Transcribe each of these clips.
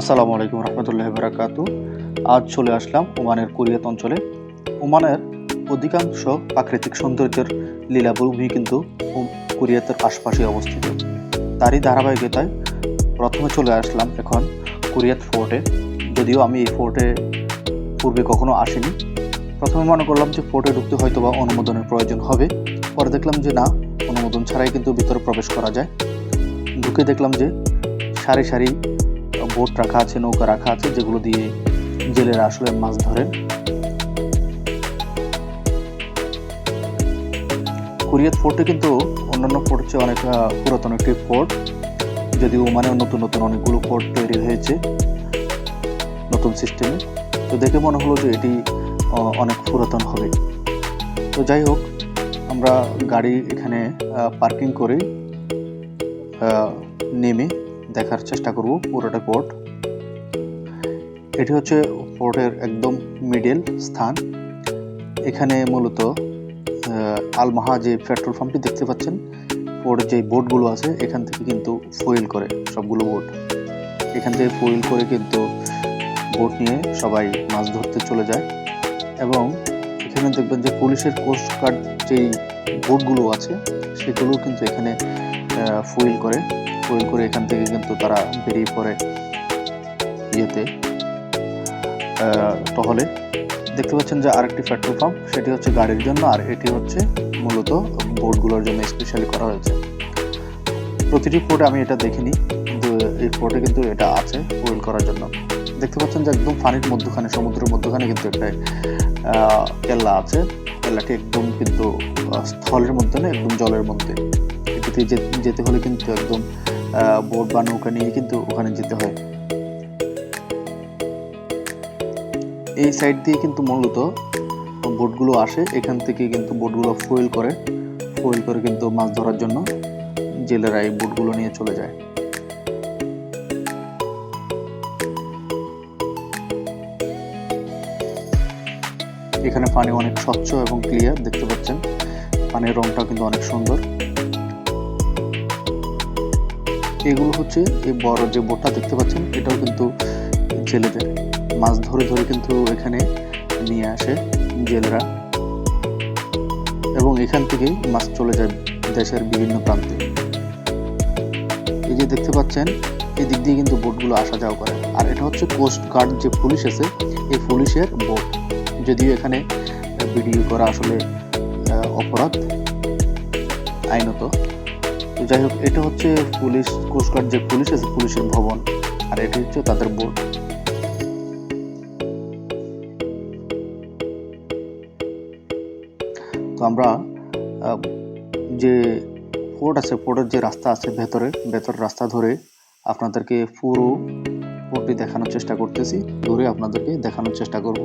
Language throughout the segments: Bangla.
আসসালামু আলাইকুম রহমতুল্লাহ বারাকাতু আজ চলে আসলাম ওমানের কুরিয়াত অঞ্চলে। ওমানের অধিকাংশ প্রাকৃতিক সৌন্দর্যের লীলাভূমি কিন্তু কুরিয়াতের আশপাশে অবস্থিত। তারই ধারাবাহিকতায় প্রথমে চলে আসলাম এখন কুরিয়াত ফোর্টে। যদিও আমি এই ফোর্টে পূর্বে কখনো আসিনি। প্রথমে মনে করলাম যে ফোর্টে ঢুকতে হয়তো বা অনুমোদনের প্রয়োজন হবে। পরে দেখলাম যে না, অনুমোদন ছাড়াই কিন্তু ভিতরে প্রবেশ করা যায়। ঢুকে দেখলাম যে সারি সারি বোট রাখা আছে, নৌকা রাখা আছে, যেগুলো দিয়ে জেলেরা আসলে মাছ ধরেন। কুরিয়াত ফোর্টে কিন্তু অন্যান্য ফোর্ট চেয়ে অনেক পুরাতন একটি ফোর্ট, যদিও ওমানেও নতুন নতুন অনেকগুলো ফোর্ট তৈরি হয়েছে নতুন সিস্টেমে। তো দেখে মনে হলো যে এটি অনেক পুরাতন হবে। তো যাই হোক, আমরা গাড়ি এখানে পার্কিং করে নেমে দেখার চেষ্টা করব পুরোটা পোর্ট এটি হচ্ছে পোর্টের একদম মিডল স্থান। এখানে মূলত আলমাহা যে পেট্রোল পাম্পটি দেখতে পাচ্ছেন পোর্টের যে বোটগুলো আছে, এখান থেকে কিন্তু ফুয়েল করে সবগুলো বোট এখান থেকে ফুয়েল করে কিন্তু বোট নিয়ে সবাই মাছ ধরতে চলে যায়। এবং এখানে দেখবেন যে পুলিশের কোস্ট গার্ড যেই বোটগুলো আছে, সেগুলো কিন্তু এখানে ফুয়েল করে ফুয়েল করে এখান থেকে কিন্তু তারা বেরিয়ে পড়ে ইয়েতে। টহলে। দেখতে পাচ্ছেন যে আরেকটি পেট্রোল পাম্প, সেটি হচ্ছে গাড়ির জন্য, আর এটি হচ্ছে মূলত বোটগুলোর জন্য স্পেশালি করা হয়েছে। প্রতিটি পোর্টে আমি এটা দেখিনি, কিন্তু এই পোর্টে কিন্তু এটা আছে ফুয়েল করার জন্য। দেখতে পাচ্ছেন যে একদম পানির মধ্যখানে, সমুদ্রের মধ্যখানে কিন্তু একটা কেল্লা আছে। কেল্লাটি একদম কিন্তু স্থলের মধ্যে না, একদম জলের মধ্যে। এটিতে যেতে হলে কিন্তু একদম বোট বা নৌকা নিয়ে কিন্তু ওখানে যেতে হয়। এই সাইড দিয়ে কিন্তু মূলত বোটগুলো আসে। এখান থেকে কিন্তু বোটগুলো ফুয়েল করে। ফুয়েল করে কিন্তু মাছ ধরার জন্য জেলেরা এই বোটগুলো নিয়ে চলে যায়। এখানে পানি অনেক স্বচ্ছ এবং ক্লিয়ার দেখতে পাচ্ছেন। পানির রংটা কিন্তু অনেক সুন্দর। এগুলো হচ্ছে এই বড় যে বোটটা দেখতে পাচ্ছেন, এটাও কিন্তু জেলেদের। মাছ ধরে ধরে কিন্তু এখানে নিয়ে আসে জেলেরা। এবং এখান থেকেই মাছ চলে যায় দেশের বিভিন্ন প্রান্তে। এই যে দেখতে পাচ্ছেন এই দিক দিয়ে কিন্তু বোটগুলো আসা যাওয়া করে। আর এটা হচ্ছে কোস্ট গার্ড যে পুলিশ আছে, এই পুলিশের বোট। যদিও এখানে ভিডিও করা আসলে অপরাধ, আইনত। তো যাই হোক, এটা হচ্ছে পুলিশ কোস্টগার্ড যে পুলিশ আছে, পুলিশের ভবন। আর এটা হচ্ছে তাদের বোর্ড তো আমরা যে পোর্ট আছে পোর্টের যে রাস্তা আছে ভেতরে, ভেতর রাস্তা ধরে আপনাদেরকে পুরো পোর্টটি দেখানোর চেষ্টা করতেছি। ধরে আপনাদেরকে দেখানোর চেষ্টা করব।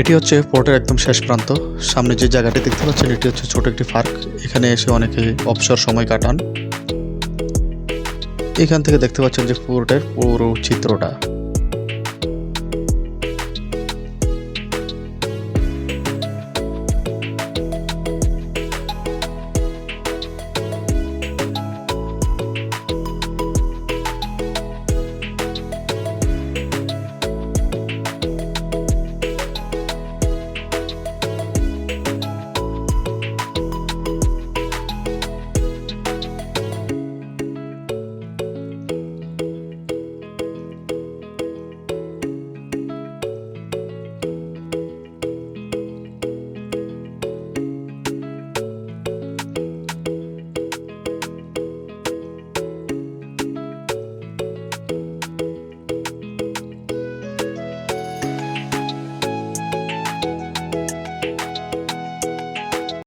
এটি হচ্ছে পোর্টের একদম শেষ প্রান্ত। সামনে যে জায়গাটি দেখতে পাচ্ছেন, এটি হচ্ছে ছোট একটি পার্ক। এখানে এসে অনেকে অবসর সময় কাটান। এখান থেকে দেখতে পাচ্ছেন যে পোর্টের পুরো চিত্রটা।